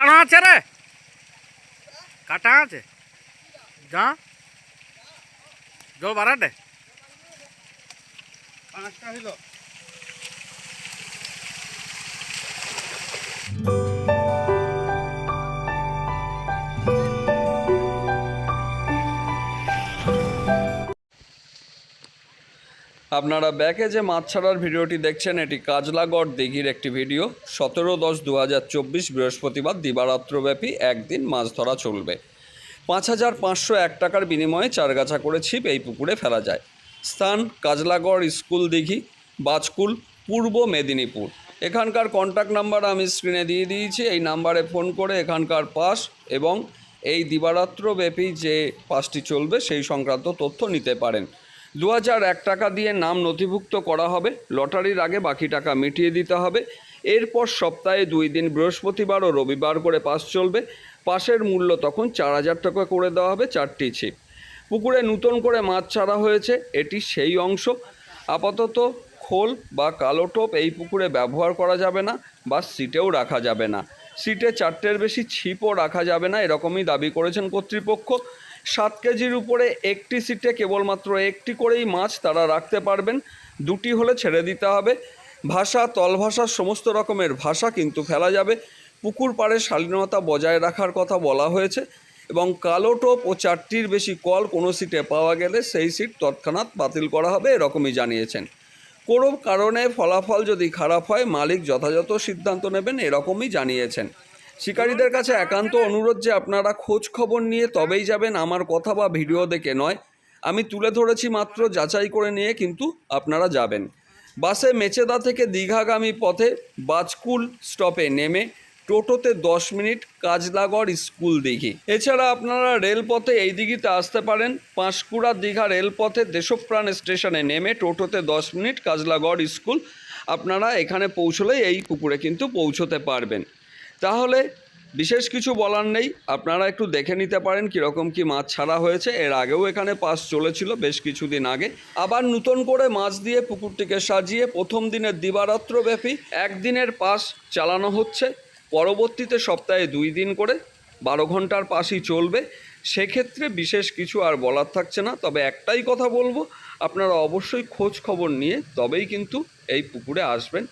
কাটা আছে রে? কাটা আছে? যা। জল বাড়াটে পাঁচটা হইল। আপনারা ব্যাকে যে মাছ ছাড়ার ভিডিওটি দেখছেন, এটি কাজলাগড় দিঘির একটি ভিডিও। সতেরো দশ দু বৃহস্পতিবার দিবারাত্রব্যাপী একদিন মাছ ধরা চলবে। পাঁচ হাজার পাঁচশো এক টাকার বিনিময়ে চারগাছা করে ছিপ এই পুকুরে ফেলা যায়। স্থান কাজলাগড় স্কুল দিঘি, বাজকুল, পূর্ব মেদিনীপুর। এখানকার কন্ট্যাক্ট নাম্বার আমি স্ক্রিনে দিয়ে দিয়েছি, এই নাম্বারে ফোন করে এখানকার পাস এবং এই দিবারাত্রব্যাপী যে পাসটি চলবে, সেই সংক্রান্ত তথ্য নিতে পারেন। দু হাজার এক টাকা দিয়ে নাম নথিভুক্ত করা হবে, লটারির আগে বাকি টাকা মিটিয়ে দিতে হবে। এরপর সপ্তাহে দুই দিন, বৃহস্পতিবার ও রবিবার করে পাস চলবে। পাশের মূল্য তখন চার হাজার টাকা করে দেওয়া হবে চারটি ছিপ। পুকুরে নূতন করে মাছ ছাড়া হয়েছে, এটি সেই অংশ। আপাতত খোল বা কালো টোপ এই পুকুরে ব্যবহার করা যাবে না বা সিটেও রাখা যাবে না। সিটে চারটের বেশি ছিপও রাখা যাবে না, এরকমই দাবি করেছেন কর্তৃপক্ষ। সাত কেজির উপরে একটি সিটে কেবলমাত্র একটি করেই মাছ তারা রাখতে পারবেন, দুটি হলে ছেড়ে দিতে হবে। ভাষা তলভাষার সমস্ত রকমের ভাষা কিন্তু ফেলা যাবে। পুকুর পাড়ে শালীনতা বজায় রাখার কথা বলা হয়েছে এবং কালো টোপ ও চারটির বেশি কল কোনো সিটে পাওয়া গেলে সেই সিট তৎক্ষণাৎ বাতিল করা হবে, এরকমই জানিয়েছেন। কোনো কারণে ফলাফল যদি খারাপ হয়, মালিক যথাযথ সিদ্ধান্ত নেবেন এরকমই জানিয়েছেন। শিকারীদের কাছে একান্ত অনুরোধ যে আপনারা খোঁজ খবর নিয়ে তবেই যাবেন, আমার কথা বা ভিডিও দেখে নয়। আমি তুলে ধরেছি মাত্র যাচাই করে নিয়ে কিন্তু আপনারা যাবেন। বাসে মেচেদা থেকে দীঘাগামী পথে বাজকুল স্টপে নেমে টোটোতে দশ মিনিট, কাজলাগড় স্কুল দিঘি এছাড়া আপনারা রেলপথে এই দিঘিতে আসতে পারেন। পাঁশকুড়া দীঘা রেলপথে দেশপ্রাণ স্টেশনে নেমে টোটোতে দশ মিনিট, কাজলাগড় স্কুল আপনারা এখানে পৌঁছলেই এই পুকুরে কিন্তু পৌঁছতে পারবেন। তাহলে বিশেষ কিছু বলার নেই, আপনারা একটু দেখে নিতে পারেন কীরকম কি মাছ ছাড়া হয়েছে। এর আগেও এখানে পাস চলেছিল বেশ কিছুদিন আগে। আবার নতুন করে মাছ দিয়ে পুকুরটিকে সাজিয়ে প্রথম দিনের দিবারাত্রব্যাপী একদিনের পাস চালানো হচ্ছে। পরবর্তীতে সপ্তাহে দুই দিন করে বারো ঘণ্টার পাশই চলবে। সেক্ষেত্রে বিশেষ কিছু আর বলার থাকছে না। তবে একটাই কথা বলব, আপনারা অবশ্যই খোঁজ খবর নিয়ে তবেই কিন্তু এই পুকুরে আসবেন।